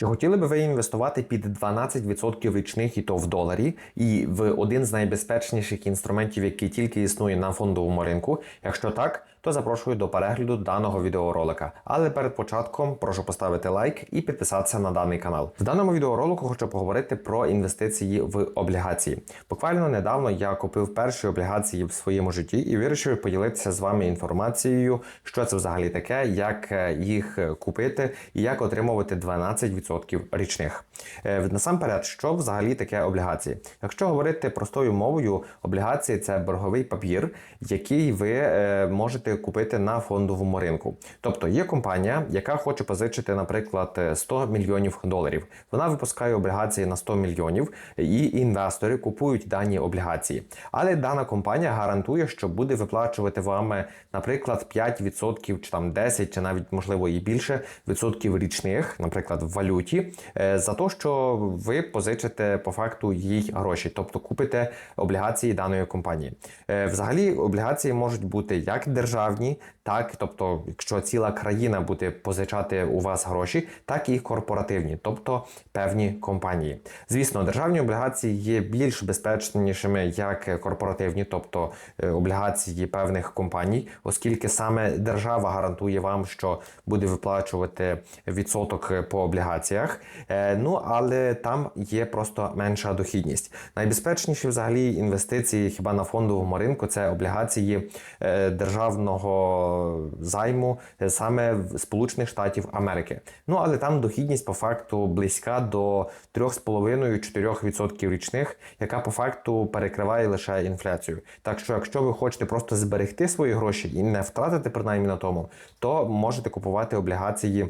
Чи хотіли би ви інвестувати під 12% річних і то в доларі, і в один з найбезпечніших інструментів, який тільки існує на фондовому ринку? Якщо так, то запрошую до перегляду даного відеоролика. Але перед початком прошу поставити лайк і підписатися на даний канал. В даному відеоролику хочу поговорити про інвестиції в облігації. Буквально недавно я купив перші облігації в своєму житті і вирішив поділитися з вами інформацією, що це взагалі таке, як е, їх купити і як отримувати 12% річних. Е, Насамперед, що взагалі таке облігації? Якщо говорити простою мовою, облігації це борговий папір, який ви е, можете купити на фондовому ринку. Тобто є компанія, яка хоче позичити, наприклад, 100 мільйонів доларів. Вона випускає облігації на 100 мільйонів, і інвестори купують дані облігації. Але дана компанія гарантує, що буде виплачувати вам, наприклад, 5% чи там 10, чи навіть можливо і більше відсотків річних, наприклад, в валюті, е, за те, що ви позичите по факту їй гроші, тобто купите облігації даної компанії. Е, Взагалі, облігації можуть бути як державні, так, тобто, якщо ціла країна буде позичати у вас гроші, так і корпоративні, тобто певні компанії. Звісно, державні облігації є більш безпечнішими як корпоративні, тобто е, облігації певних компаній, оскільки саме держава гарантує вам, що буде виплачувати відсоток по облігаціях. Е, Ну але там є просто менша дохідність. Найбезпечніші взагалі інвестиції хіба на фондовому ринку це облігації е, державного займу е, саме в Сполучених Штатів Америки. Ну але там дохідність по факту близька до 3,5-4% річних, яка по факту перекриває лише інфляцію. Так що, якщо ви хочете просто зберегти свої гроші і не втратити принаймні на тому, то можете купувати облігації.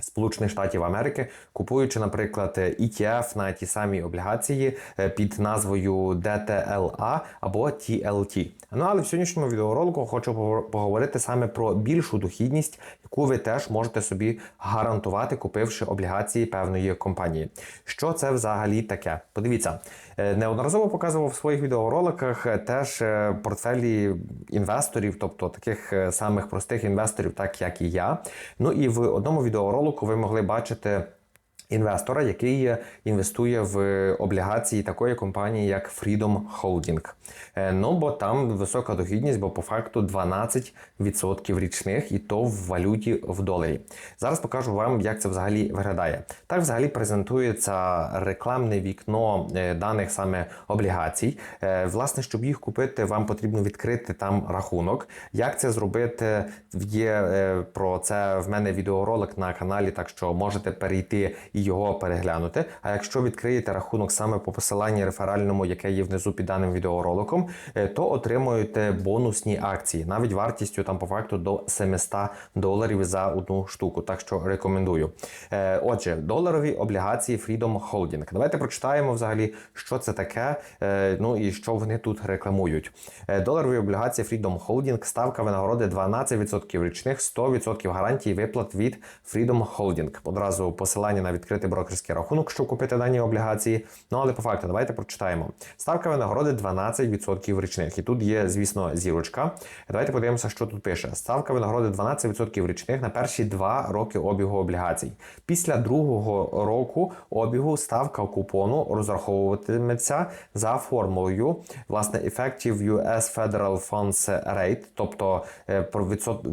Сполучених Штатів Америки, купуючи, наприклад, ETF на ті самі облігації е, під назвою DTLA або TLT. Ну але в сьогоднішньому відеоролику хочу поговорити саме про більшу дохідність, яку ви теж можете собі гарантувати, купивши облігації певної компанії. Що це взагалі таке? Подивіться, е, неодноразово показував в своїх відеороликах е, теж портфелі інвесторів, тобто таких самих простих інвесторів, так як і я. Ну і в одному відеоролику ви могли бачити. Інвестора, який інвестує в облігації такої компанії, як Freedom Holding. Е, Ну, бо там висока дохідність, бо по факту 12% річних, і то в валюті в доларі. Зараз покажу вам, як це взагалі виглядає. Так взагалі презентується рекламне вікно е, даних саме облігацій. Е, Власне, щоб їх купити, вам потрібно відкрити там рахунок. Як це зробити? Є е, про це в мене відеоролик на каналі, так що можете перейти його переглянути. А якщо відкриєте рахунок саме по посиланні реферальному, яке є внизу під даним відеороликом, е, то отримуєте бонусні акції, навіть вартістю там по факту до 700 доларів за одну штуку. Так що рекомендую. Е, Отже, доларові облігації Freedom Holding. Давайте прочитаємо взагалі, що це таке, е, ну і що вони тут рекламують. Доларові облігації Freedom Holding, ставка винагороди 12% річних, 100% гарантій виплат від Freedom Holding. Одразу посилання на відкритий брокерський рахунок, щоб купити дані облігації. Ну але по факту, давайте прочитаємо. Ставка винагороди 12% річних. І тут є, звісно, зірочка. Давайте подивимося, що тут пише. Ставка винагороди 12% річних на перші два роки обігу облігацій. Після другого року обігу ставка купону розраховуватиметься за формулою власне Effective US Federal Funds Rate, тобто е, про відсот.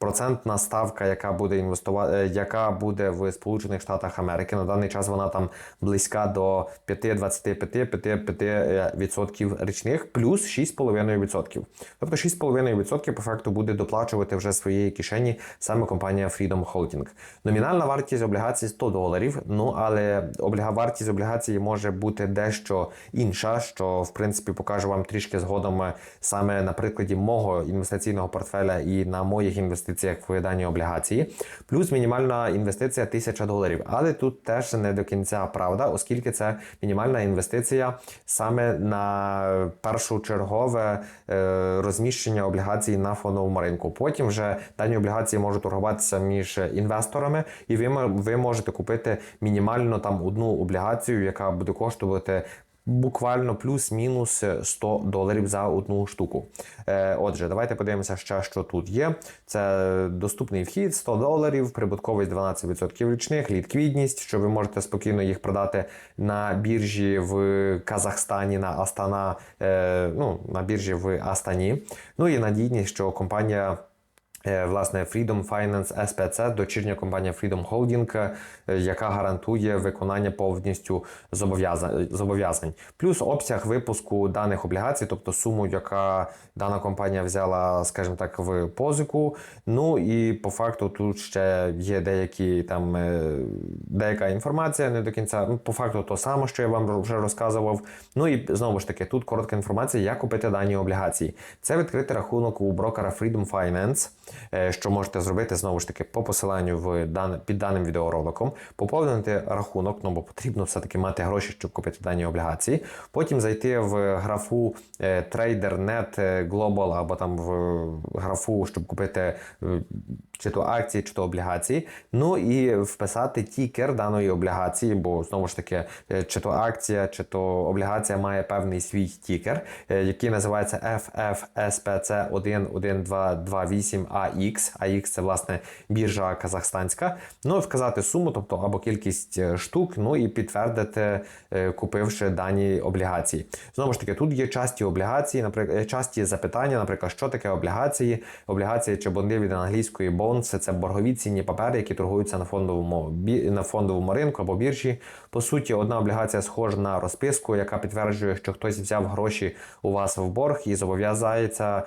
Процентна ставка, яка буде інвестувати, яка буде в Сполучених Штатах Америки. На даний час вона там близька до 5-25-5% річних, плюс 6,5%. Тобто 6,5% по факту буде доплачувати вже своєї кишені саме компанія Freedom Holding. Номінальна вартість облігацій 100 доларів. Ну але вартість облігації може бути дещо інша, що в принципі покажу вам трішки згодом е, саме на прикладі мого інвестиційного портфеля і на моїх інвестиціях в дані облігації. Плюс мінімальна інвестиція 1000 доларів. Але тут теж не до кінця правда, оскільки це мінімальна інвестиція саме на першочергове е, розміщення облігацій на фондовому ринку. Потім вже дані облігації можуть торгуватися між інвесторами, і ви, ви можете купити мінімально там одну облігацію, яка буде коштувати буквально плюс-мінус 100 доларів за одну штуку. Е, Отже, давайте подивимося ще, що тут є. Це доступний вхід 100 доларів, прибутковість 12% річних, ліквідність, що ви можете спокійно їх продати на біржі в Казахстані, на Астана, е, ну, на біржі в Астані. Ну і надійність, що компанія. Е, Власне, Freedom Finance SPC, дочірня компанія Freedom Holding, е, яка гарантує виконання повністю зобов'язань. Плюс обсяг випуску даних облігацій, тобто суму, яка дана компанія взяла, скажімо так, в позику. Ну і по факту тут ще є деякі там е, деяка інформація, не до кінця. Ну, по факту то саме, що я вам вже розказував. Ну і знову ж таки, тут коротка інформація, як купити дані облігації. Це відкрити рахунок у брокера Freedom Finance. Е, що можете зробити знову ж таки по посиланню в дан, під даним відеороликом, поповнити рахунок, ну бо потрібно все-таки мати гроші, щоб купити дані облігації. Потім зайти в графу е, TraderNet Global або там в графу, щоб купити е, чи то акції, чи то облігації. Ну і вписати тікер даної облігації, бо знову ж таки, е, чи то акція, чи то облігація має певний свій тікер, е, який називається FFSPC 11228AX. AX це власне біржа казахстанська. Ну і вказати суму, тобто або кількість е, штук, ну і підтвердити, е, купивши дані облігації. Знову ж таки, тут є часті облігації, наприклад, е, часті запитання, наприклад, що таке облігації, облігації чи бонди від англійської bonds – це боргові цінні папери, які торгуються на фондовому на фондовому ринку або біржі. По суті, одна облігація схожа на розписку, яка підтверджує, що хтось взяв гроші у вас в борг і зобов'язається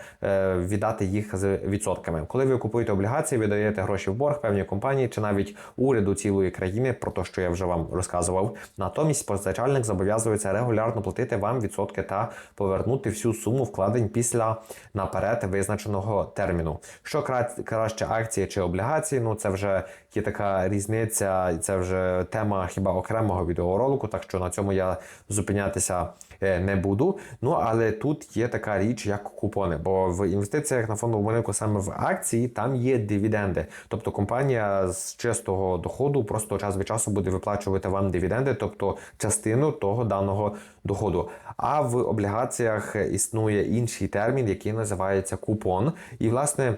віддати їх з відсотками. Коли ви купуєте облігації, ви даєте гроші в борг певній компанії чи навіть уряду цілої країни, про те, що я вже вам розказував. Натомість позичальник зобов'язується регулярно платити вам відсотки та повернути всю суму вкладень після наперед визначеного терміну. Що кра- краще акції чи облігації? Ну це вже є така різниця, це вже тема хіба окремого відеоролику, так що на цьому я зупинятися не буду. Ну але тут є така річ, як купони. Бо в інвестиціях на фондовому ринку саме в акції там є дивіденди. Тобто компанія з чистого доходу просто час від часу буде виплачувати вам дивіденди, тобто частину того даного доходу. А в облігаціях існує інший термін, який називається купон. І власне.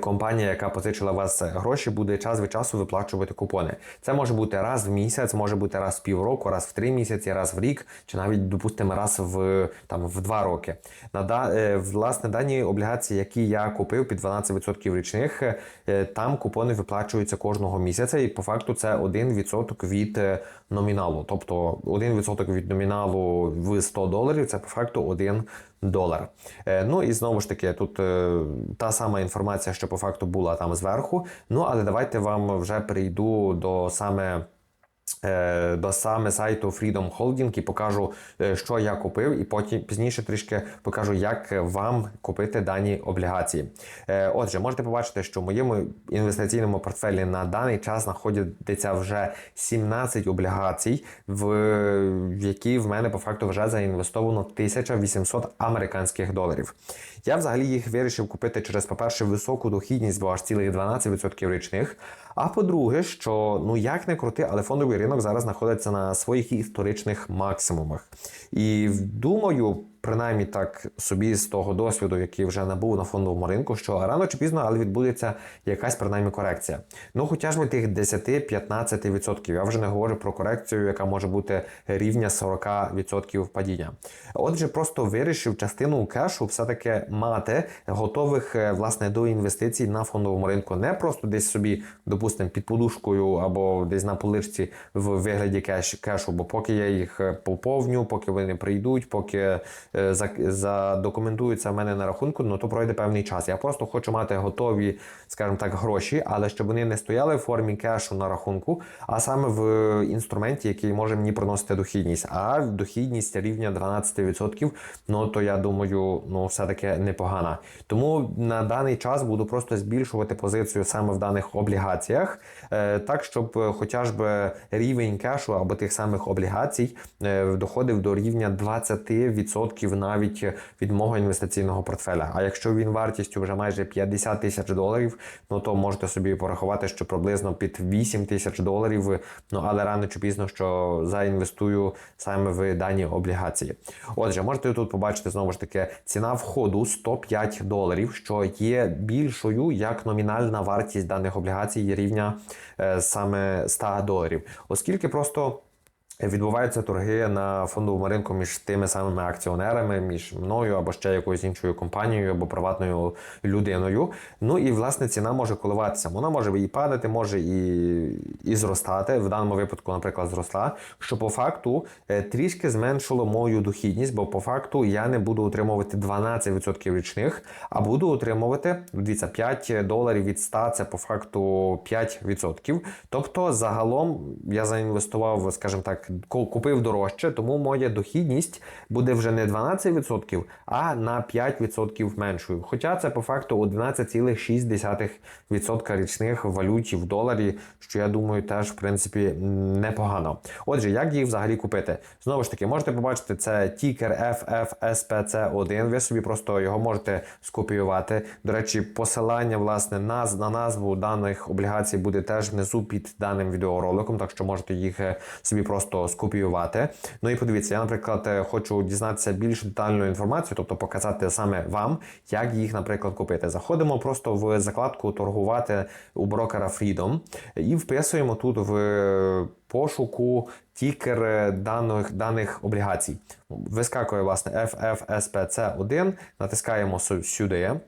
Компанія, яка позичила вас гроші, буде час від часу виплачувати купони. Це може бути раз в місяць, може бути раз в півроку, раз в три місяці, раз в рік, чи навіть, допустимо, раз в там в два роки. На да, е, власне дані облігації, які я купив під 12% річних, е, там купони виплачуються кожного місяця, і по факту це 1% від е, номіналу. Тобто 1% від номіналу в 100 доларів це по факту 1 долар. Е, Ну і знову ж таки, тут е, та сама інформація, що по факту була там зверху. Ну але давайте вам вже перейду до саме. Е, До саме сайту Freedom Holding і покажу, е, що я купив, і потім пізніше трішки покажу, як вам купити дані облігації. Е, Отже, можете побачити, що в моєму інвестиційному портфелі на даний час знаходиться вже 17 облігацій, в які в мене по факту вже заінвестовано 1800 американських доларів. Я взагалі їх вирішив купити через, по-перше, високу дохідність, бо аж цілих 12% річних. А по-друге, що ну як не крути, але фондовий ринок зараз знаходиться на своїх історичних максимумах. І думаю, принаймні так собі з того досвіду, який вже набув на фондовому ринку, що рано чи пізно, але відбудеться якась принаймні корекція. Ну, хоча ж би тих 10-15%. Я вже не говорю про корекцію, яка може бути рівня 40% падіння. Отже, просто вирішив частину кешу все-таки мати готових е, власне до інвестицій на фондовому ринку. Не просто десь собі, допустимо, під подушкою або десь на поличці в вигляді кеш, кешу, бо поки я їх е, поповню, поки вони прийдуть, поки е, задокументуються в мене на рахунку, ну то пройде певний час. Я просто хочу мати готові, скажімо так, гроші, але щоб вони не стояли в формі кешу на рахунку, а саме в інструменті, який може мені приносити дохідність. А дохідність рівня 12%, ну то я думаю, ну все-таки непогана. Тому на даний час буду просто збільшувати позицію саме в даних облігаціях, е, так щоб е, хоча би рівень кешу або тих самих облігацій е, доходив до рівня 20% 10% навіть від мого інвестиційного портфеля. А якщо він вартістю вже майже 50 тисяч доларів, ну то можете собі порахувати, що приблизно під 8 тисяч доларів. Ну але рано чи пізно, що заінвестую саме в дані облігації. Отже, можете тут побачити знову ж таки ціна входу 105 доларів, що є більшою як номінальна вартість даних облігацій рівня е, саме 100 доларів, оскільки просто. Відбуваються торги на фондовому ринку між тими самими акціонерами, між мною або ще якоюсь іншою компанією або приватною людиною. Ну і власне ціна може коливатися. Вона може і падати, може і і зростати. В даному випадку, наприклад, зросла, що по факту е, трішки зменшило мою дохідність, бо по факту я не буду отримувати 12% річних, а буду отримувати дивіться, 5 доларів від 100 це по факту 5%. Тобто, загалом я заінвестував, скажімо так купив дорожче, тому моя дохідність буде вже не 12%, а на 5% меншою. Хоча це по факту 11,6% річних валюті в доларі, що я думаю, теж в принципі непогано. Отже, як їх взагалі купити? Знову ж таки, можете побачити, це тікер FFSPC1. Ви собі просто його можете скопіювати. До речі, посилання власне на, на назву даних облігацій буде теж внизу під даним відеороликом, так що можете їх е, собі просто просто скопіювати. Ну і подивіться, я, наприклад, е, хочу дізнатися більш детальну інформацію, тобто показати саме вам, як їх, наприклад, купити. Заходимо просто в закладку торгувати у брокера Freedom і вписуємо тут в пошуку тікер даних даних облігацій. Вискакує власне FFSPC1, натискаємо сюди.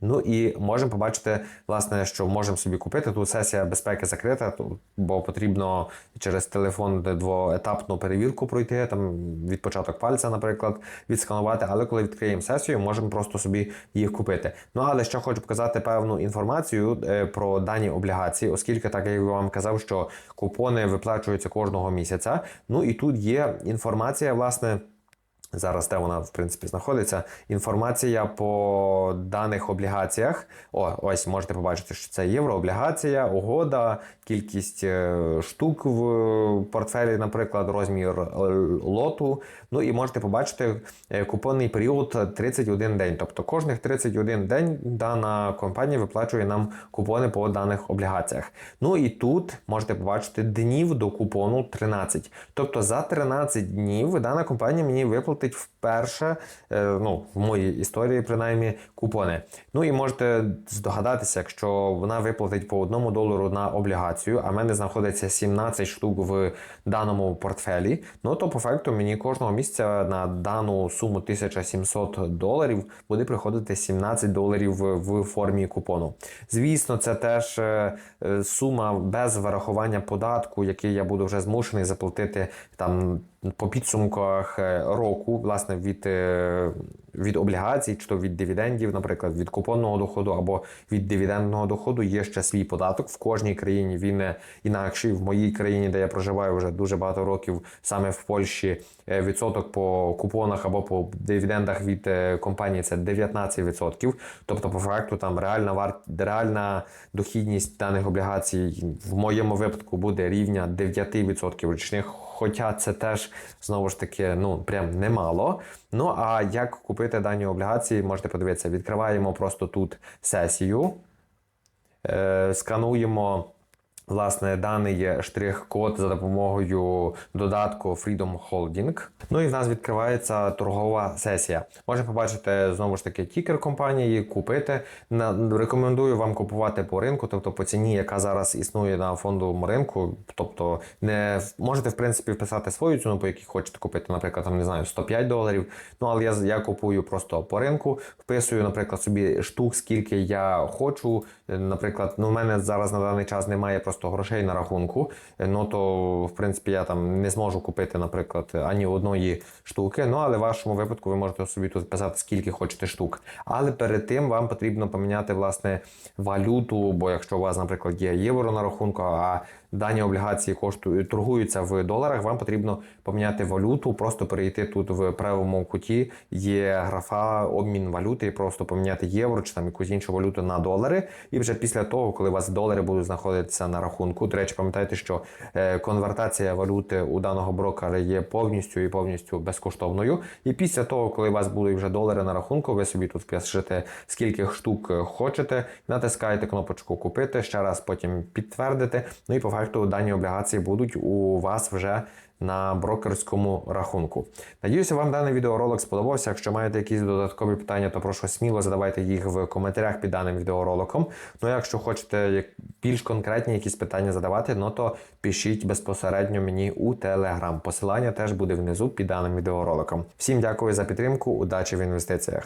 Ну і можемо побачити, власне, що можемо собі купити. Тут сесія безпеки закрита, бо потрібно через телефон двоетапну перевірку пройти, там відпочаток пальця, наприклад, відсканувати. Але коли відкриємо сесію, можемо просто собі їх купити. Ну але ще хочу показати певну інформацію е, про дані облігації, оскільки, так як я вам казав, що купони виплачуються кожного місяця. Ну і тут є інформація, власне. Зараз де вона в принципі знаходиться. Інформація по даних облігаціях. О, ось можете побачити, що це єврооблігація, угода, кількість е, штук в портфелі, наприклад, розмір е, лоту. Ну і можете побачити е, купонний період 31 день. Тобто кожних 31 день дана компанія виплачує нам купони по даних облігаціях. Ну і тут можете побачити днів до купону 13. Тобто за 13 днів дана компанія мені виплатить вперше, ну, в моїй історії, принаймні, купони. Ну і можете здогадатися, якщо вона виплатить по одному долару на облігацію а в мене знаходиться 17 штук в даному портфелі, ну то по факту мені кожного місяця на дану суму 1700 доларів буде приходити 17 доларів в формі купону. Звісно, це теж е, е, сума без вирахування податку, який я буду вже змушений заплатити там по підсумках е, року, власне, від е, від облігацій, чи то від дивідендів, наприклад, від купонного доходу або від дивідендного доходу є ще свій податок. В кожній країні він інакший. В моїй країні, де я проживаю вже дуже багато років, саме в Польщі, е, відсоток по купонах або по дивідендах від компанії це 19%. Тобто, по факту, там реальна варт, реальна дохідність даних облігацій в моєму випадку буде рівня 9% річних. Хоча це теж знову ж таки ну прям немало. Ну а як купити дані облігації, можете подивитися, відкриваємо просто тут сесію, е, скануємо. Власне, даний штрих-код за допомогою додатку Freedom Holding. Ну і в нас відкривається торгова сесія. Можна побачити знову ж таки тікер компанії, купити. Рекомендую вам купувати по ринку, тобто по ціні, яка зараз існує на фондовому ринку. Тобто, не можете в принципі вписати свою ціну, по якій хочете купити, наприклад, там не знаю 105 доларів. Ну але я я купую просто по ринку, вписую, наприклад, собі штук, скільки я хочу. Наприклад, ну, у мене зараз на даний час немає просто грошей на рахунку. Ну то, в принципі, я там не зможу купити, наприклад, ані одної штуки. Ну, але в вашому випадку ви можете собі тут писати, скільки хочете штук. Але перед тим вам потрібно поміняти власне валюту, бо якщо у вас, наприклад, є євро на рахунку, а дані облігації коштують торгуються в доларах, вам потрібно поміняти валюту, просто перейти тут в правому куті. Є графа обмін валюти, і просто поміняти євро чи там якусь іншу валюту на долари. І вже після того, коли у вас долари будуть знаходитися на рахунку. До речі, пам'ятайте, що е, конвертація валюти у даного брокера є повністю і повністю безкоштовною. І після того, коли у вас будуть вже долари на рахунку, ви собі тут впишете скільки штук хочете, натискаєте кнопочку купити, ще раз потім підтвердите. Ну і по факту дані облігації будуть у вас вже на брокерському рахунку. Надіюся, вам даний відеоролик сподобався. Якщо маєте якісь додаткові питання, то прошу сміло задавайте їх в коментарях під даним відеороликом. Ну, якщо хочете більш конкретні якісь питання задавати, ну то пишіть безпосередньо мені у Telegram. Посилання теж буде внизу під даним відеороликом. Всім дякую за підтримку, удачі в інвестиціях.